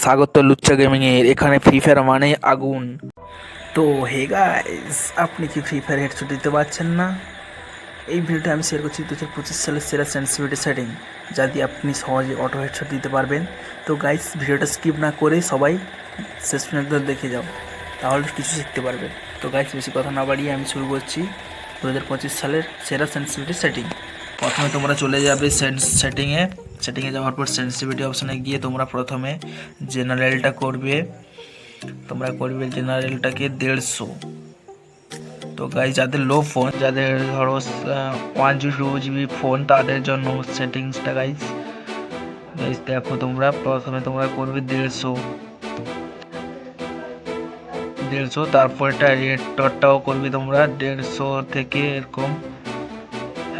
স্বাগত লুচ্চা গেমিং এর এখানে ফ্রি ফায়ার মানে আগুন। তো হে গাইস আপনি কি ফ্রি ফায়ার হেডশট দিতে পারছেন না? এই ভিডিওটা আমি শেয়ার করছি দু হাজার পঁচিশ সালের সেরা সেন্সিটিভিটি সেটিং যা দিয়ে আপনি সহজে অটো হেডশট দিতে পারবেন। তো গাইস ভিডিওটা স্কিপ না করে সবাই শেষ পর্যন্ত দেখে যাও, তাহলে কিছু শিখতে পারবে। তো গাইস বেশি কথা না বাড়িয়ে আমি শুরু করছি দু হাজার পঁচিশ সালের সেরা সেন্সিটিভিটি সেটিং প্রথমে তোমরা চলে যাবে সেটিংয়ে সেটিংয়ে যাওয়ার পর সেন্সিটিভিটি অপশানে গিয়ে তোমরা প্রথমে জেনারেলটা করবে। তোমরা করবে জেনারেলটাকে দেড়শো। তো গাই যাদের লো ফোন যাদের ধরো one GB two GB phone তাদের জন্য সেটিংসটা গাইজ গাইজ দেখো তোমরা, প্রথমে তোমরা করবে দেড়শো। দেড়শো, তারপরটা রেটটাও করবে তোমরা, দেড়শো থেকে এরকম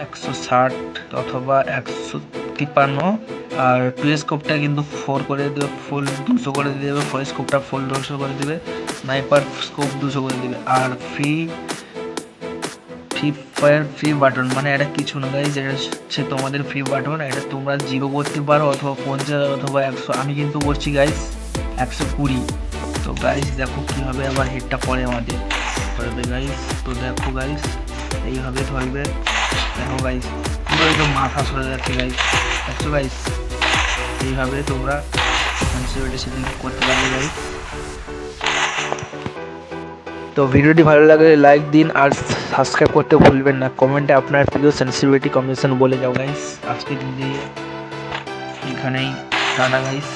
একশো ষাট অথবা একশো তিপ্পান্ন, আর টু স্কোপটা কিন্তু ফোর করে দেবে ফুল দুশো করে দিয়ে দেবে ফোর স্কোপটা ফুল দুশো করে দেবে স্নাইপার স্কোপ দুশো করে দেবে, আর free free fire free button মানে এটা কিছু না গাইজ এটা হচ্ছে তোমাদের ফ্রি বাটন এটা তোমরা জিরো করতে পারো অথবা পঞ্চাশ অথবা একশো, আমি কিন্তু করছি গাইস একশো কুড়ি। তো গাইস দেখো কীভাবে আবার হেডটা পড়ে আমাদের। গাইজ তো দেখো গাইস এইভাবে ধরবে। দেখো গাইস পুরো একদম মাথা সরে যাচ্ছে গাইস দেখছ গাইস এইভাবে তোমরা সেন্সিটিভিটি সেটিং করতে পারবে গাইজ তো ভিডিওটি ভালো লাগলে লাইক দিন আর সাবস্ক্রাইব করতে ভুলবেন না। কমেন্টে আপনার প্রিয় সেন্সিটিভিটি কম্বিনেশন বলে যাও গাইস আজকে দিন দিয়ে এখানেই টাটা গাইস